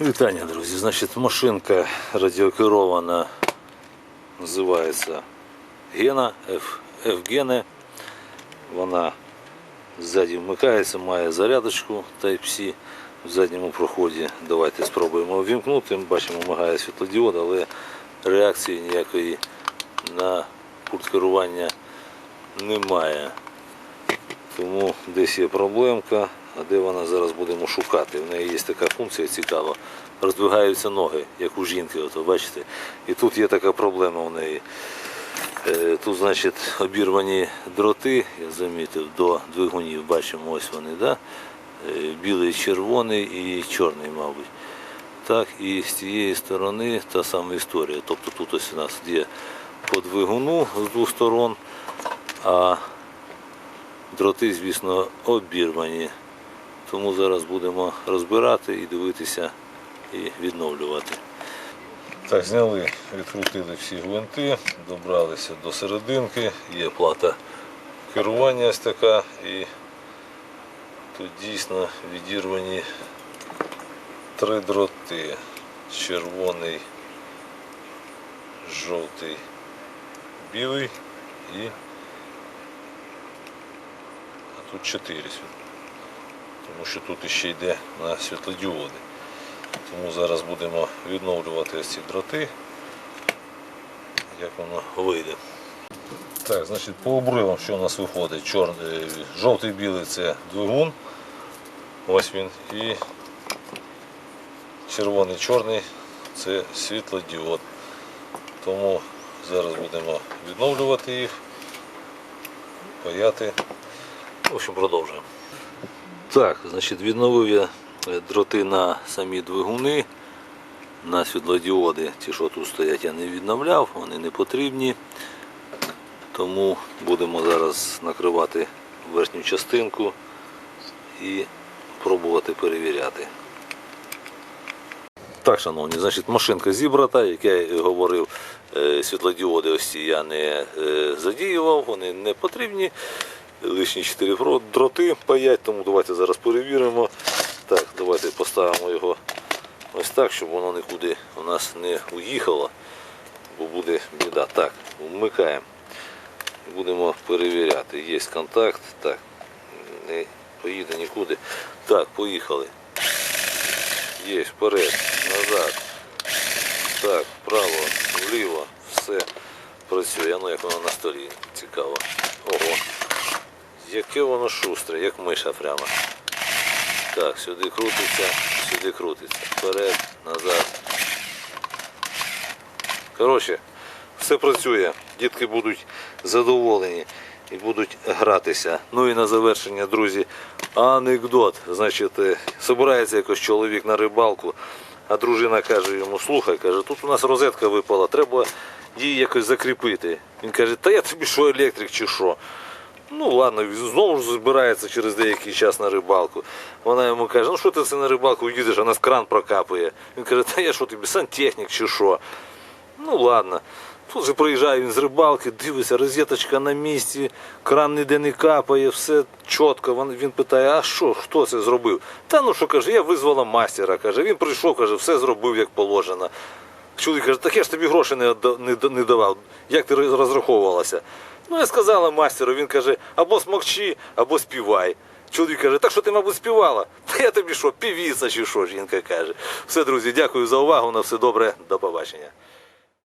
Вітання, друзі. Значить, машинка радіокерована називається Гена, F-Gene. Вона ззаді вмикається, має зарядочку Type-C в задньому проході. Давайте спробуємо ввімкнути. Ми бачимо, мигає світлодіод, але реакції ніякої на пульт керування немає. Тому десь є проблемка, а де вона зараз будемо шукати. В неї є така функція цікава. Роздвигаються ноги, як у жінки, ото, бачите. І тут є така проблема у неї. Е, Тут, значить, обірвані дроти, я замітив, до двигунів бачимо, ось вони, да? Е, білий, червоний і чорний, мабуть. Так, і з цієї сторони та сама історія. Тобто тут ось у нас є по двигуну з двох сторон, а дроти, звісно, обірвані. Тому зараз будемо розбирати і дивитися і відновлювати. Так, зняли, відкрутили всі гвинти, добралися до серединки, є плата керування ось така і тут дійсно відірвані три дроти. Червоний, жовтий, білий і а тут чотири світ- тому що тут іще йде на світлодіоди. Тому зараз будемо відновлювати ці дроти, як воно вийде. Так, значить, по обривам, що у нас виходить? Чорний, жовтий білий це двигун. Ось він. І червоний чорний це світлодіод. Тому зараз будемо відновлювати їх, паяти. В общем, продовжуємо. Так, значить, відновив я е, дроти на самі двигуни, на світлодіоди. Ті, що тут стоять, я не відновляв, вони не потрібні. Тому будемо зараз накривати верхню частинку і пробувати перевіряти. Так, шановні, значить, машинка зібрата, як я говорив, е, світлодіоди ось ці я не е, задіював, вони не потрібні. Лишні 4 фро- дроти паять, тому давайте зараз перевіримо. Так, давайте поставимо його ось так, щоб воно нікуди у нас не уїхало, бо буде біда. Так, вмикаємо. Будемо перевіряти. Є контакт. Так, не поїде нікуди. Так, поїхали. Є, вперед, назад. Так, вправо, вліво, все працює. Ну як воно на столі. Цікаво. Ого. Яке воно шустре, як миша прямо. Так, сюди крутиться, сюди крутиться. Вперед, назад. Коротше, все працює. Дітки будуть задоволені і будуть гратися. Ну і на завершення, друзі, анекдот. Значить, е, собирається якось чоловік на рибалку, а дружина каже йому, слухай, каже, тут у нас розетка випала, треба її якось закріпити. Він каже, та я тобі що електрик чи що. Ну ладно, знову ж збирається через деякий час на рибалку. Вона йому каже, ну що ти це на рибалку їдеш, а нас кран прокапує. Він каже, та я що тобі, сантехнік чи що. Ну ладно. Тут же приїжджає він з рибалки, дивиться, розеточка на місці, кран ніде не капає, все чітко. Він питає, а що, хто це зробив? Та ну що каже, я визвала мастера. каже. Він прийшов, каже, все зробив як положено. Чоловік каже, так я ж тобі грошей не, не, не давав. Як ти розраховувалася? Ну, я сказала мастеру, він каже, або смокчи, або співай. Чоловік каже, так що ти, мабуть, співала? Та я тобі що, півіса чи що, жінка каже. Все, друзі, дякую за увагу, на все добре, до побачення.